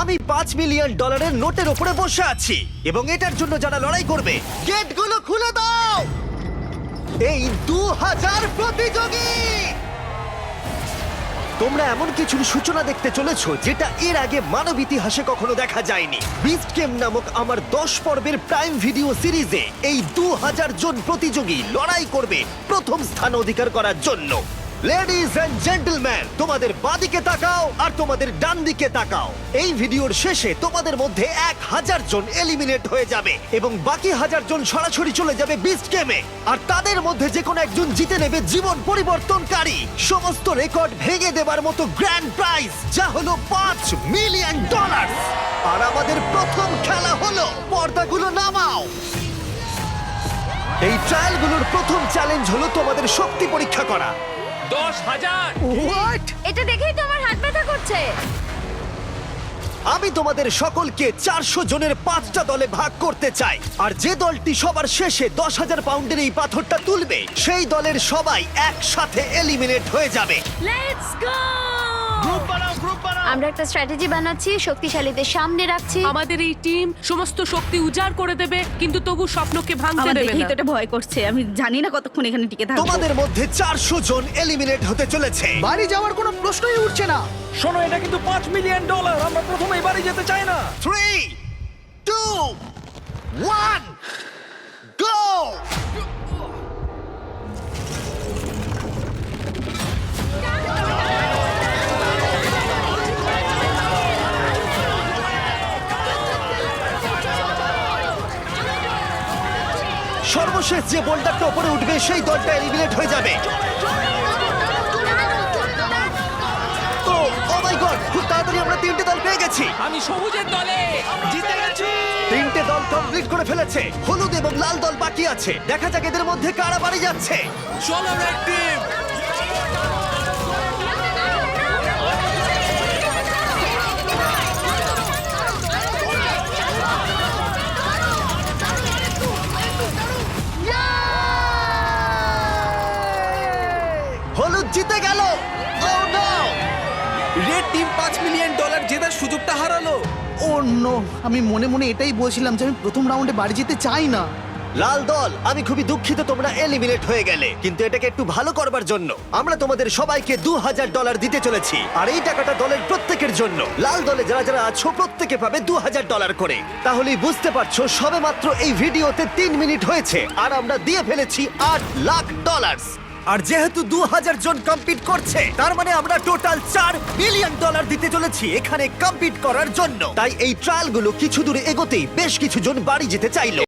আমি পাঁচ মিলিয়ন ডলারের নোটের ওপরে বসে আছি, এবং এটার জন্য যারা লড়াই করবে, গেটগুলো খুলে দাও! এই দু হাজার প্রতিযোগী! তোমরা এমন কিছুর সূচনা দেখতে চলেছো, যেটা এর আগে মানব ইতিহাসে কখনো দেখা যায়নি। বিস্ট গেম নামক আমার দশ পর্বের প্রাইম ভিডিও সিরিজে এই দু হাজার জন প্রতিযোগী লড়াই করবে প্রথম স্থান অধিকার করার জন্য। লেডিজ এন্ড জেন্টলম্যান তোমাদের বাদিকে তাকাও আর তোমাদের ডান দিকে তাকাও। এই ভিডিওর শেষে তোমাদের মধ্যে এক হাজার জন এলিমিনেট হয়ে যাবে এবং বাকি হাজার জন সরাসরি চলে যাবে বিস্ট গেমে আর তাদের মধ্যে যে কোনো একজন জিতে নেবে জীবন পরিবর্তনকারী। সমস্ত রেকর্ড ভেঙে দেবার মতো গ্র্যান্ড প্রাইজ যা হলো পাঁচ মিলিয়ন ডলার আর আমাদের প্রথম খেলা হলো, পর্দাগুলো নামাও। এই ট্রায়ালগুলোর প্রথম চ্যালেঞ্জ হলো তোমাদের শক্তি পরীক্ষা করা। দশ হাজার। হোয়াট এটা দেখেই তো আমার হাত ব্যথা করছে। আমি তোমাদের সকলকে চারশো জনের পাঁচটা দলে ভাগ করতে চাই। আর যে দলটি সবার শেষে দশ হাজার পাউন্ডের এই পাথরটা তুলবে সেই দলের সবাই একসাথে এলিমিনেট হয়ে যাবে। লেটস গো গ্রুপ বানাও গ্রুপ আমরা একটা স্ট্র্যাটেজি বানাচ্ছি শক্তিশালীদের সামনে রাখছি। আমাদের এই টিম সমস্ত শক্তি উজাড় করে দেবে কিন্তু তবু স্বপ্নকে ভাঙতে আমার দেবে দেখেই না। তো এটা ভয় করছে আমি জানি না কতক্ষণ এখানে টিকে থাকব। তোমাদের মধ্যে চারশো জন এলিমিনেট হতে চলেছে। বাড়ি যাওয়ার কোনো প্রশ্নই উঠছে না। শোনো এটা কিন্তু পাঁচ মিলিয়ন ডলার আমরা প্রথমেই বাড়ি যেতে চাই না। থ্রি সর্বশেষ যে বোল্ডারটা ওপরে উঠবে সেই দলটা এলিমিনেট হয়ে যাবে। তো ও মাই গড খুব তাড়াতাড়ি আমরা তিনটে দল পেয়ে গেছি। আমি সবুজের দলে। জিতে গেছি। তিনটে দল কমপ্লিট করে ফেলেছে। হলুদ এবং লাল দল বাকি আছে। দেখা যাক এদের মধ্যে কারা বাড়ি যাচ্ছে। চলো রেড টিম হলুদ জিতে গেল। Oh no! রেড টিম পাঁচ মিলিয়ন ডলার জেতার সুযোগটা হারালো। ও নো আমি মনে মনে এটাই বলছিলাম যে আমি প্রথম রাউন্ডে বাড়ি যেতে চাই না। লাল দল আমি খুবই দুঃখিত তোমরা এলিমিনেট হয়ে গেলে কিন্তু এটাকে একটু ভালো করবার জন্য। আমরা তোমাদের সবাইকে দু হাজার ডলার দিতে চলেছি আর এই টাকাটা দলের প্রত্যেকের জন্য। লাল দলে যারা যারা আছো প্রত্যেকে পাবে দু হাজার ডলার করে। তাহলেই বুঝতে পারছ সবে মাত্র এই ভিডিওতে তিন মিনিট হয়েছে আর আমরা দিয়ে ফেলেছি আট লাখ ডলার আর যেহেতু দু হাজার জন কম্পিট করছে, তার মানে আমরা টোটাল চার মিলিয়ন ডলার দিতে চলেছি এখানে কম্পিট করার জন্য। তাই এই ট্রায়ালগুলো কিছু দূরে এগোতেই বেশ কিছু জন বাড়ি যেতে চাইলো।